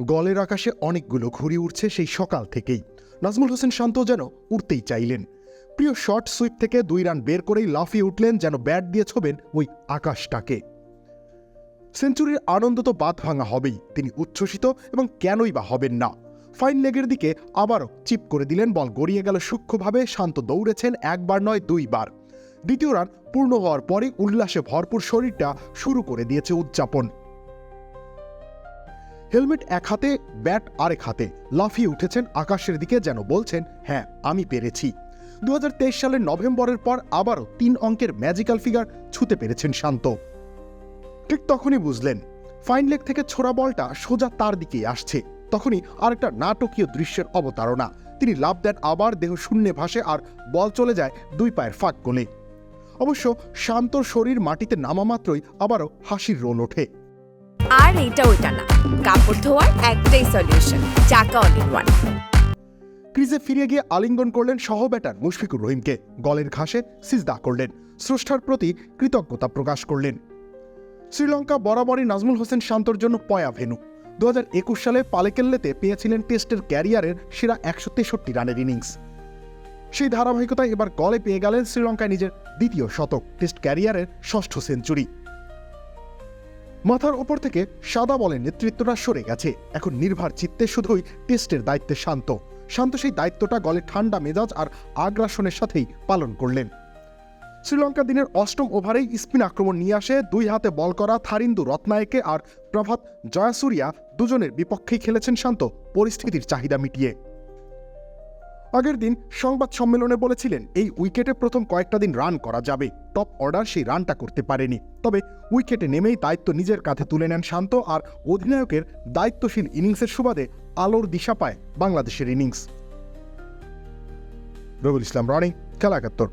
গলের আকাশে অনেকগুলো ঘুড়ি উঠছে সেই সকাল থেকেই। নাজমুল হোসেন শান্ত যেন উঠতেই চাইলেন। প্রিয় শর্ট সুইপ থেকে দুই রান বের করেই লাফিয়ে উঠলেন যেন ব্যাট দিয়ে ছোবেন ওই আকাশটাকে। সেঞ্চুরির আনন্দ তো বাদ ভাঙা হবেই, তিনি উচ্ছ্বসিত এবং কেনই বা হবেন না। ফাইন লেগের দিকে আবারও চিপ করে দিলেন, বল গড়িয়ে গেল সূক্ষ্মভাবে, শান্ত দৌড়েছেন একবার নয়, দুইবার। দ্বিতীয় রান পূর্ণ হওয়ার পরে উল্লাসে ভরপুর শরীরটা শুরু করে দিয়েছে উদযাপন। হেলমেট এক হাতে, ব্যাট আরেক হাতে। লাফিয়ে উঠেছেন আকাশের দিকে যেন বলছেন হ্যাঁ আমি পেরেছি। দুহাজার তেইশ সালের নভেম্বরের পর আবারও তিন অঙ্কের ম্যাজিক্যাল ফিগার ছুতে পেরেছেন শান্ত। ঠিক তখনই বুঝলেন, ফাইন লেগ থেকে ছোড়া বলটা সোজা তার দিকেই আসছে। তখনই আরেকটা নাটকীয় দৃশ্যের অবতারণা। তিনি লাভ দেন আবার দেহ শূন্যে ভাসে আর বল চলে যায় দুই পায়ের ফাঁক কোণে। অবশ্য শান্তর শরীর মাটিতে নামা মাত্রই আবারও হাসির রোল ওঠে। আর এইটা ওইটা না। কাপড় ধোয়ার একটাই সলিউশন চাকা অল ইন ওয়ান ক্রিজে ফিরে গিয়ে আলিঙ্গন করলেন সহ ব্যাটার মুশফিকুর রহিমকে। গলের ঘাসে সিজদা করলেন, স্রষ্টার প্রতি কৃতজ্ঞতা প্রকাশ করলেন। শ্রীলঙ্কা বরাবরই নাজমুল হোসেন শান্তর জন্য পয়া ভেনু। দু হাজার একুশ সালে পালেকেল্লেতে পেয়েছিলেন টেস্টের ক্যারিয়ারের সেরা একশো তেষট্টি রানের ইনিংস। সেই ধারাবাহিকতায় এবার গলে পেয়ে গেলেন শ্রীলঙ্কায় নিজের দ্বিতীয় শতক, টেস্ট ক্যারিয়ারের ষষ্ঠ সেঞ্চুরি। মাথার ওপর থেকে সাদা বলের নেতৃত্বটা সরে গেছে। এখন নির্ভার চিত্তে শুধুই টেস্টের দায়িত্বে শান্ত। শান্ত সেই দায়িত্বটা গলে ঠান্ডা মেজাজ আর আগ্রাসনের সাথেই পালন করলেন। শ্রীলঙ্কা দিনের অষ্টম ওভারেই স্পিন আক্রমণ নিয়ে আসে, দুই হাতে বল করা থারিন্দু রত্নায়কে আর প্রভাত জয়াসুরিয়া দুজনের বিপক্ষেই খেলেছেন শান্ত। পরিস্থিতির চাহিদা মিটিয়ে। আগের দিন সংবাদ সম্মেলনে বলেছিলেন, এই উইকেটে প্রথম কয়েকটা দিন রান করা যাবে। টপ অর্ডার সেই রানটা করতে পারেনি। তবে উইকেটে নেমেই দায়িত্ব নিজের কাঁধে তুলে নেন শান্ত আর অধিনায়কের দায়িত্বশীল ইনিংসের সুবাদে আলোর দিশা পায় বাংলাদেশের ইনিংস। রবিউল ইসলাম রনি, খেলা একাত্তর।